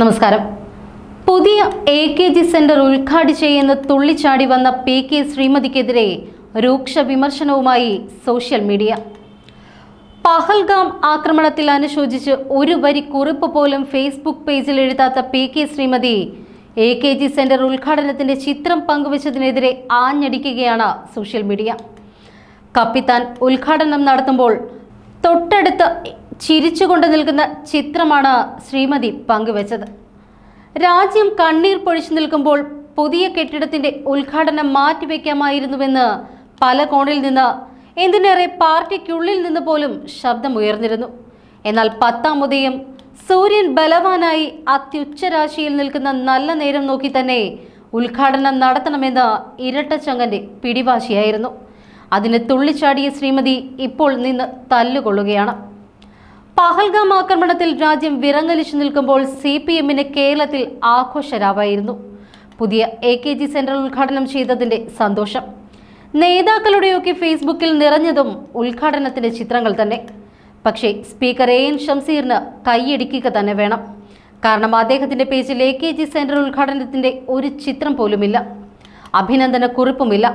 നമസ്കാരം. പുതിയ A K G centre ഉദ്ഘാടനം ചെയ്യുന്ന തുള്ളിച്ചാടി വന്ന പി കെ ശ്രീമതിക്കെതിരെ രൂക്ഷ വിമർശനവുമായി സോഷ്യൽ മീഡിയ. പഹൽഗാം ആക്രമണത്തിൽ അനുശോചിച്ച് ഒരു വരി കുറിപ്പ് പോലും ഫേസ്ബുക്ക് പേജിൽ എഴുതാത്ത P K Sreemathi A K G centre ഉദ്ഘാടനത്തിന്റെ ചിത്രം പങ്കുവച്ചതിനെതിരെ ആഞ്ഞടിക്കുകയാണ് സോഷ്യൽ മീഡിയ. കപ്പിത്താൻ ഉദ്ഘാടനം നടത്തുമ്പോൾ തൊട്ടടുത്ത് ചിരിച്ചുകൊണ്ട് നിൽക്കുന്ന ചിത്രമാണ് ശ്രീമതി പങ്കുവച്ചത്. രാജ്യം കണ്ണീർ പൊഴിച്ചു നിൽക്കുമ്പോൾ പുതിയ കെട്ടിടത്തിന്റെ ഉദ്ഘാടനം മാറ്റിവെക്കാമായിരുന്നുവെന്ന് പല കോണിൽ നിന്ന് എന്തിനേറെ പാർട്ടിക്കുള്ളിൽ നിന്ന് പോലും ശബ്ദമുയർന്നിരുന്നു. എന്നാൽ പത്താം ഉദയം സൂര്യൻ ബലവാനായി അത്യുച്ചരാശിയിൽ നിൽക്കുന്ന നല്ല നേരം നോക്കി തന്നെ ഉദ്ഘാടനം നടത്തണമെന്ന് ഇരട്ടച്ചങ്ങന്റെ പിടിവാശിയായിരുന്നു. അതിന് തുള്ളിച്ചാടിയ ശ്രീമതി ഇപ്പോൾ നിന്ന് തല്ലുകൊള്ളുകയാണ്. പഹൽഗാം ആക്രമണത്തിൽ രാജ്യം വിറങ്ങലിച്ചു നിൽക്കുമ്പോൾ സി പി എമ്മിന് കേരളത്തിൽ ആഘോഷരാവായിരുന്നു. പുതിയ എ കെ ജി സെന്റർ ഉദ്ഘാടനം ചെയ്തതിന്റെ സന്തോഷം. നേതാക്കളുടെയൊക്കെ ഫേസ്ബുക്കിൽ നിറഞ്ഞതും ഉദ്ഘാടനത്തിന്റെ ചിത്രങ്ങൾ തന്നെ. പക്ഷേ സ്പീക്കർ എ എൻ ഷംസീറിന് കൈയടിക്കുക തന്നെ വേണം. കാരണം അദ്ദേഹത്തിന്റെ പേജിൽ എ കെ ജി സെന്റർ ഉദ്ഘാടനത്തിന്റെ ഒരു ചിത്രം പോലുമില്ല. അഭിനന്ദന കുറിപ്പുമില്ല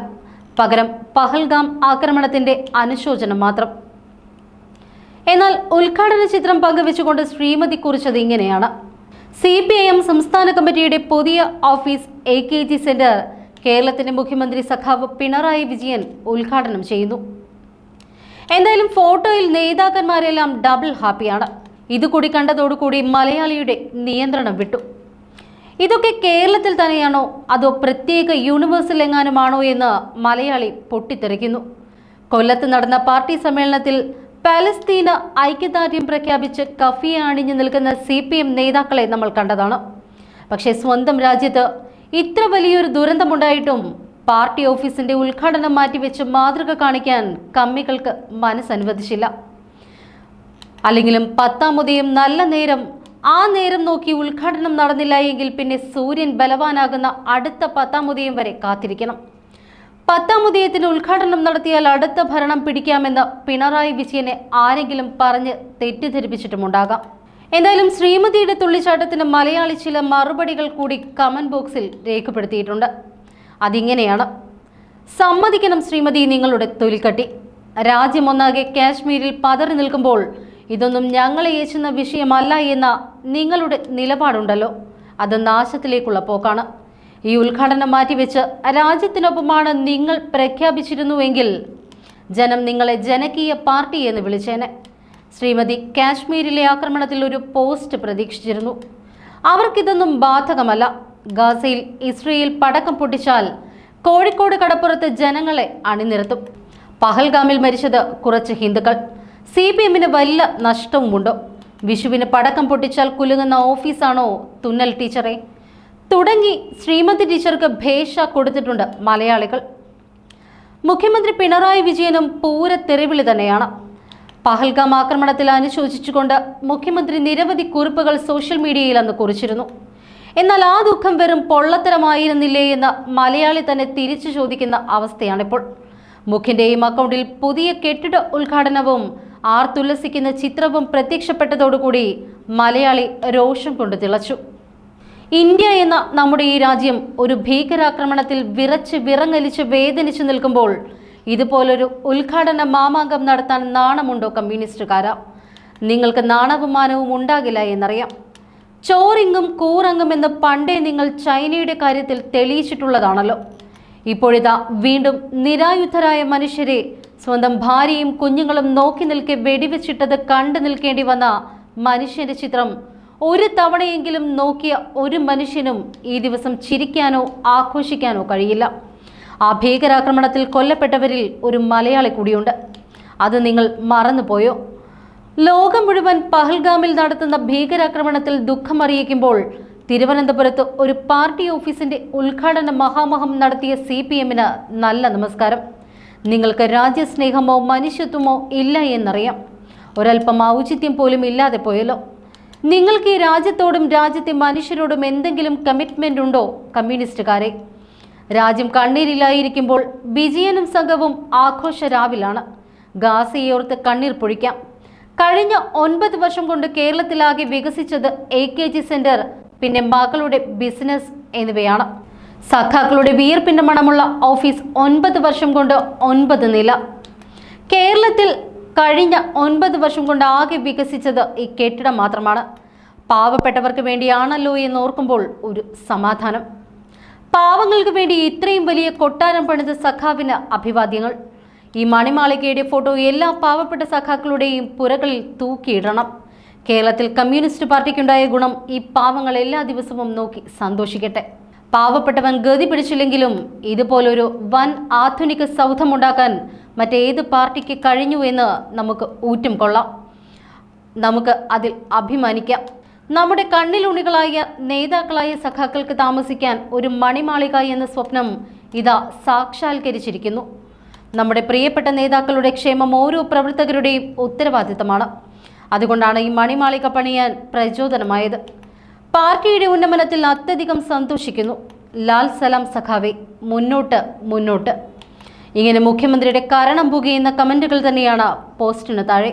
പകരം പഹൽഗാം ആക്രമണത്തിന്റെ അനുശോചനം മാത്രം. എന്നാൽ ഉദ്ഘാടന ചിത്രം പങ്കുവെച്ചുകൊണ്ട് ശ്രീമതി കുറിച്ചത് ഇങ്ങനെയാണ്. സി പി ഐ എം സംസ്ഥാന കമ്മിറ്റിയുടെ പുതിയ office A K G centre. കേരളത്തിന്റെ മുഖ്യമന്ത്രി സഖാവ് പിണറായി വിജയൻ ഉദ്ഘാടനം ചെയ്യുന്നു. എന്തായാലും ഫോട്ടോയിൽ നേതാക്കന്മാരെല്ലാം ഡബിൾ ഹാപ്പിയാണ് ഇതുകൂടി കണ്ടതോടുകൂടി മലയാളിയുടെ നിയന്ത്രണം വിട്ടു. ഇതൊക്കെ കേരളത്തിൽ തന്നെയാണോ? അതോ പ്രത്യേക യൂണിവേഴ്സൽ എങ്ങാനുമാണോ എന്ന് മലയാളി പൊട്ടിത്തെറിക്കുന്നു. കൊല്ലത്ത് നടന്ന പാർട്ടി സമ്മേളനത്തിൽ പാലസ്തീന ഐക്യദാർഢ്യം പ്രഖ്യാപിച്ച് കഫിയെ അണിഞ്ഞു നിൽക്കുന്ന സി പി എം നേതാക്കളെ നമ്മൾ കണ്ടതാണ്. പക്ഷേ സ്വന്തം രാജ്യത്ത് ഇത്ര വലിയൊരു ദുരന്തമുണ്ടായിട്ടും പാർട്ടി ഓഫീസിന്റെ ഉദ്ഘാടനം മാറ്റിവെച്ച് മാതൃക കാണിക്കാൻ കമ്മികൾക്ക് മനസ്സനുവദിച്ചില്ല. അല്ലെങ്കിലും പത്താം ഉദയം നല്ല നേരം ആ നേരം നോക്കി ഉദ്ഘാടനം നടന്നില്ല എങ്കിൽ പിന്നെ സൂര്യൻ ബലവാനാകുന്ന അടുത്ത പത്താം ഉദയം വരെ കാത്തിരിക്കണം. പത്താം ഉദയത്തിന് ഉദ്ഘാടനം നടത്തിയാൽ അടുത്ത ഭരണം പിടിക്കാമെന്ന് പിണറായി വിജയനെ ആരെങ്കിലും പറഞ്ഞ് തെറ്റിദ്ധരിപ്പിച്ചിട്ടുമുണ്ടാകാം. എന്തായാലും ശ്രീമതിയുടെ തുള്ളിച്ചാട്ടത്തിന് മലയാളി ചില മറുപടികൾ കൂടി കമന്റ് ബോക്സിൽ രേഖപ്പെടുത്തിയിട്ടുണ്ട്. അതിങ്ങനെയാണ്. സമ്മതിക്കണം ശ്രീമതി നിങ്ങളുടെ തൊലിക്കട്ടി. രാജ്യമൊന്നാകെ കാശ്മീരിൽ പതറി നിൽക്കുമ്പോൾ ഇതൊന്നും ഞങ്ങളെ ഏച്ചുന്ന വിഷയമല്ല എന്ന നിങ്ങളുടെ നിലപാടുണ്ടല്ലോ. അത് നാശത്തിലേക്കുള്ള പോക്കാണ്. ഈ ഉദ്ഘാടനം മാറ്റിവെച്ച് രാജ്യത്തിനൊപ്പമാണ് നിങ്ങൾ പ്രഖ്യാപിച്ചിരുന്നുവെങ്കിൽ ജനം നിങ്ങളെ ജനകീയ പാർട്ടി എന്ന് വിളിച്ചേനെ. ശ്രീമതി കാശ്മീരിലെ ആക്രമണത്തിൽ ഒരു പോസ്റ്റ് പ്രതീക്ഷിച്ചിരുന്നു. അവർക്കിതൊന്നും ബാധകമല്ല. ഗാസയിൽ ഇസ്രയേൽ പടക്കം പൊട്ടിച്ചാൽ കോഴിക്കോട് കടപ്പുറത്ത് ജനങ്ങളെ അണിനിരത്തും. പഹൽഗാമിൽ മരിച്ചത് കുറച്ച് ഹിന്ദുക്കൾ. സി പി എമ്മിന് വല്ല നഷ്ടവുമുണ്ടോ? വിഷുവിന് പടക്കം പൊട്ടിച്ചാൽ കുലുങ്ങുന്ന ഓഫീസാണോ തുന്നൽ ടീച്ചറെ? തുടങ്ങി ശ്രീമതി ടീച്ചർക്ക് ഭേഷ കൊടുത്തിട്ടുണ്ട് മലയാളികൾ. മുഖ്യമന്ത്രി പിണറായി വിജയനും പൂര തെറിവിളി തന്നെയാണ്. പഹൽഗാം ആക്രമണത്തിൽ അനുശോചിച്ചുകൊണ്ട് മുഖ്യമന്ത്രി നിരവധി കുറിപ്പുകൾ സോഷ്യൽ മീഡിയയിൽ അന്ന് കുറിച്ചിരുന്നു. എന്നാൽ ആ ദുഃഖം വെറും പൊള്ളത്തരമായിരുന്നില്ലേ എന്ന് മലയാളി തന്നെ തിരിച്ചു ചോദിക്കുന്ന അവസ്ഥയാണിപ്പോൾ. മുഖ്യന്റെയും അക്കൗണ്ടിൽ പുതിയ കെട്ടിട ഉദ്ഘാടനവും ആർത്തുല്ലസിക്കുന്ന ചിത്രവും പ്രത്യക്ഷപ്പെട്ടതോടുകൂടി മലയാളി രോഷം കൊണ്ട് തിളച്ചു. ഇന്ത്യ എന്ന നമ്മുടെ ഈ രാജ്യം ഒരു ഭീകരാക്രമണത്തിൽ വിറച്ച് വിറങ്ങലിച്ച് വേദനിച്ചു നിൽക്കുമ്പോൾ ഇതുപോലൊരു ഉദ്ഘാടന മാമാങ്കം നടത്താൻ നാണമുണ്ടോ കമ്മ്യൂണിസ്റ്റുകാരാ? നിങ്ങൾക്ക് നാണവും ഉണ്ടാകില്ല എന്നറിയാം. ചോറിങ്ങും കൂറങ്ങും എന്ന് പണ്ടേ നിങ്ങൾ ചൈനയുടെ കാര്യത്തിൽ തെളിയിച്ചിട്ടുള്ളതാണല്ലോ. ഇപ്പോഴിതാ വീണ്ടും നിരായുധരായ മനുഷ്യരെ സ്വന്തം ഭാര്യയും കുഞ്ഞുങ്ങളും നോക്കി നിൽക്കെ വെടിവെച്ചിട്ടത് കണ്ടു നിൽക്കേണ്ടി വന്ന മനുഷ്യന്റെ ചിത്രം ഒരു തവണയെങ്കിലും നോക്കിയ ഒരു മനുഷ്യനും ഈ ദിവസം ചിരിക്കാനോ ആഘോഷിക്കാനോ കഴിയില്ല. ആ ഭീകരാക്രമണത്തിൽ കൊല്ലപ്പെട്ടവരിൽ ഒരു മലയാളി കൂടിയുണ്ട്. അത് നിങ്ങൾ മറന്നുപോയോ? ലോകം മുഴുവൻ പഹൽഗാമിൽ നടത്തുന്ന ഭീകരാക്രമണത്തിൽ ദുഃഖമറിയിക്കുമ്പോൾ തിരുവനന്തപുരത്ത് ഒരു പാർട്ടി ഓഫീസിന്റെ ഉദ്ഘാടന മഹാമഹം നടത്തിയ സി പി എമ്മിന് നല്ല നമസ്കാരം. നിങ്ങൾക്ക് രാജ്യസ്നേഹമോ മനുഷ്യത്വമോ ഇല്ല എന്നറിയാം. ഒരല്പം ഔചിത്യം പോലും ഇല്ലാതെ പോയല്ലോ. നിങ്ങൾക്ക് ഈ രാജ്യത്തോടും രാജ്യത്തെ മനുഷ്യരോടും എന്തെങ്കിലും കമ്മിറ്റ്മെന്റ് ഉണ്ടോ? കമ്മ്യൂണിസ്റ്റുകാരെ. രാജ്യം കണ്ണീരിലായിരിക്കുമ്പോൾ വിജയനും സംഘവും ആഘോഷ രാവിലാണ് ഗാസയോർത്ത് കണ്ണീർ പൊഴിക്കാം. കഴിഞ്ഞ ഒൻപത് വർഷം കൊണ്ട് കേരളത്തിലാകെ വികസിച്ചത് എ കെ ജി സെന്റർ പിന്നെ മകളുടെ ബിസിനസ് എന്നിവയാണ്. സഖാക്കളുടെ വീർപ്പിന്റെ മണമുള്ള ഓഫീസ് ഒൻപത് വർഷം കൊണ്ട് ഒൻപത് നില. കേരളത്തിൽ കഴിഞ്ഞ ഒൻപത് വർഷം കൊണ്ട് ആകെ വികസിച്ചത് ഈ കെട്ടിടം മാത്രമാണ്. പാവപ്പെട്ടവർക്ക് വേണ്ടിയാണല്ലോ എന്ന് ഓർക്കുമ്പോൾ ഒരു സമാധാനം. പാവങ്ങൾക്ക് വേണ്ടി ഇത്രയും വലിയ കൊട്ടാരം പണിത സഖാവിന് അഭിവാദ്യങ്ങൾ. ഈ മണിമാളികയുടെ ഫോട്ടോ എല്ലാ പാവപ്പെട്ട സഖാക്കളുടെയും പുരകളിൽ തൂക്കിയിടണം. കേരളത്തിൽ കമ്മ്യൂണിസ്റ്റ് പാർട്ടിക്കുണ്ടായ ഗുണം ഈ പാവങ്ങൾ എല്ലാ ദിവസവും നോക്കി സന്തോഷിക്കട്ടെ. പാവപ്പെട്ടവൻ ഗതി പിടിച്ചില്ലെങ്കിലും ഇതുപോലൊരു വൻ ആധുനിക സൗധമുണ്ടാക്കാൻ മറ്റേത് പാർട്ടിക്ക് കഴിഞ്ഞു എന്ന് നമുക്ക് ഊറ്റം കൊള്ളാം. നമുക്ക് അതിൽ അഭിമാനിക്കാം. നമ്മുടെ കണ്ണിലുണികളായ നേതാക്കളായ സഖാക്കൾക്ക് താമസിക്കാൻ ഒരു മണിമാളിക എന്ന സ്വപ്നം ഇതാ സാക്ഷാത്കരിച്ചിരിക്കുന്നു. നമ്മുടെ പ്രിയപ്പെട്ട നേതാക്കളുടെ ക്ഷേമം ഓരോ പ്രവർത്തകരുടെയും ഉത്തരവാദിത്തമാണ്. അതുകൊണ്ടാണ് ഈ മണിമാളിക പണിയാൻ പ്രചോദനമായത്. പാർട്ടിയുടെ ഉന്നമനത്തിൽ അത്യധികം സന്തോഷിക്കുന്നു. ലാൽ സലാം സഖാവെ മുന്നോട്ട് മുന്നോട്ട്. ഇങ്ങനെ മുഖ്യമന്ത്രിയുടെ കരണം പുകയുന്ന കമന്റുകൾ തന്നെയാണ് പോസ്റ്റിന് താഴെ